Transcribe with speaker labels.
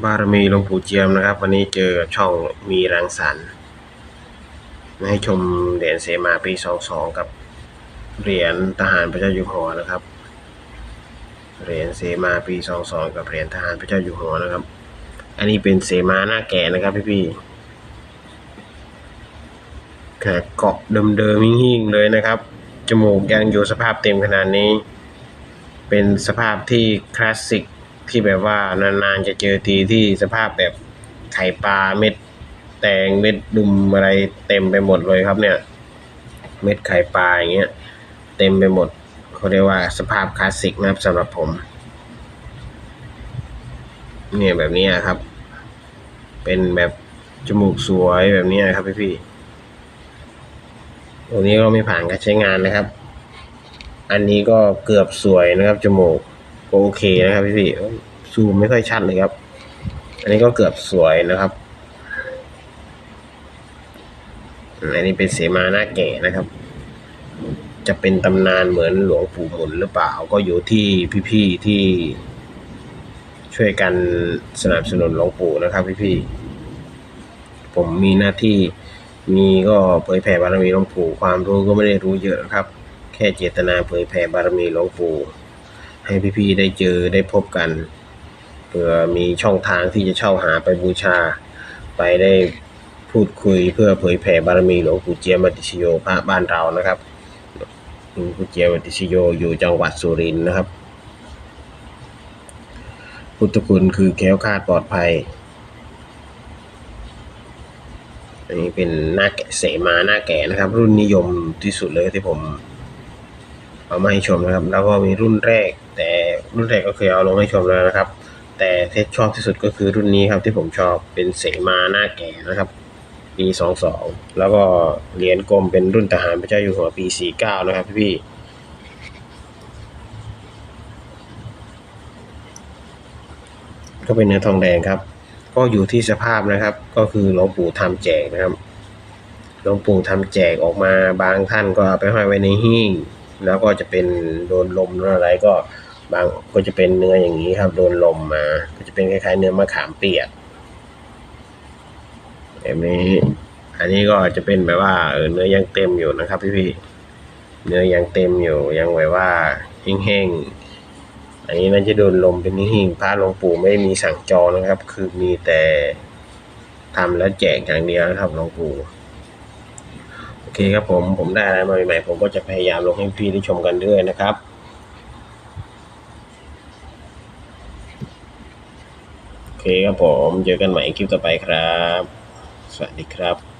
Speaker 1: บารมีหลวงปู่เจียมนะครับ วันนี้เจอช่องมีรังสรรค์ให้ชมเหรียญเสมาปี22กับเหรียญทหารพระเจ้าอยู่หัวนะครับ เหรียญเสมาปี22กับเหรียญทหารพระเจ้าอยู่หัวนะครับ อันนี้เป็นเสมาหน้าแก่นะครับพี่พี่ๆแค่เกาะเดิมๆหิ่งๆเลยนะครับ จมูกยังอยู่สภาพเต็มขนาดนี้ เป็นสภาพที่คลาสสิก ที่แบบว่านานๆจะเจอทีที่สภาพแบบไข่ปลาเม็ดแตงเม็ดดุมอะไรเต็มไปหมดเลยครับเนี่ย เม็ดไข่ปลาอย่างเงี้ยเต็มไปหมดเขาเรียกว่าสภาพคลาสสิกนะครับสำหรับผม เนี่ยแบบนี้ครับ เป็นแบบจมูกสวยแบบนี้ครับพี่พี่ๆตัวนี้ก็ไม่ผ่านการใช้งานนะครับ อันนี้ก็เกือบสวยนะครับจมูก ก็โอเคนะครับพี่พี่ซูมไม่ค่อยชัดเลยครับ อันนี้ก็เกือบสวยนะครับอันนี้เป็นเสมาหน้าแก่นะครับ จะเป็นตำนานเหมือนหลวงปู่หมุนหรือเปล่า ก็อยู่ที่พี่ๆที่ ช่วยกันสนับสนุนหลวงปู่นะครับพี่ๆผมมีหน้าที่มีก็เผยแผ่บารมีหลวงปู่ความรู้ก็ไม่ได้รู้เยอะนะครับ แค่เจตนาเผยแผ่บารมีหลวงปู่ ให้พี่ๆได้เจอได้พบกันเผื่อมีช่องทางที่จะเช่าหาไปบูชา ไปได้พูดคุยเพื่อเผยแผ่บารมีหลวงปู่เจียมัติชโยพระบ้านเรานะครับหลวงปู่เจียมัติชโยอยู่จังหวัดสุรินทร์นะครับ พุทธคุณคือแค้วคาดปลอดภัย อันนี้เป็นหน้าแกะเสมาหน้าแก่นะครับ รุ่นนิยมที่สุดเลยที่ผม เอามาให้ชมนะครับ แล้วก็มีรุ่นแรก แต่รุ่นแรกก็เคยเอาลงให้ชมแล้วนะครับ แต่ที่ชอบที่สุดก็คือรุ่นนี้ครับที่ผมชอบเป็นเสมาหน้าแก่นะครับ ปีสองสองแล้วก็เหรียญกลมเป็นรุ่นทหารพระเจ้าอยู่หัวปีสี่เก้านะครับพี่ก็เป็นเนื้อทองแดงครับ ก็อยู่ที่สภาพนะครับ ก็คือหลวงปู่ทำแจกนะครับหลวงปู่ทำแจกออกมาบางท่านก็เอาไปห้อยไว้ในหิ้ง แล้วก็จะเป็นโดนลมโดนอะไรก็บางก็จะเป็นเนื้ออย่างนี้ครับ โดนลมมา ก็จะเป็นคล้ายๆ เนื้อมะขามเปียกแบบนี้ อันนี้ก็จะเป็นแบบว่าเออเนื้อยังเต็มอยู่นะครับ พี่ๆเนื้อยังเต็มอยู่ยังแบบว่าแห้งๆอันนี้น่าจะโดนลมเป็นหิ้งพระหลวงปู่ไม่มีสั่งจองนะครับ คือมีแต่ทำแล้วแจกอย่างเดียวนะครับหลวงปู่ เคครับผมผมได้อะไรมาใหม่ๆผมก็จะพยายามลงให้พี่ได้ชมกันด้วยนะครับโอเคครับผมเจอกันใหม่คลิปต่อไปครับ สวัสดีครับ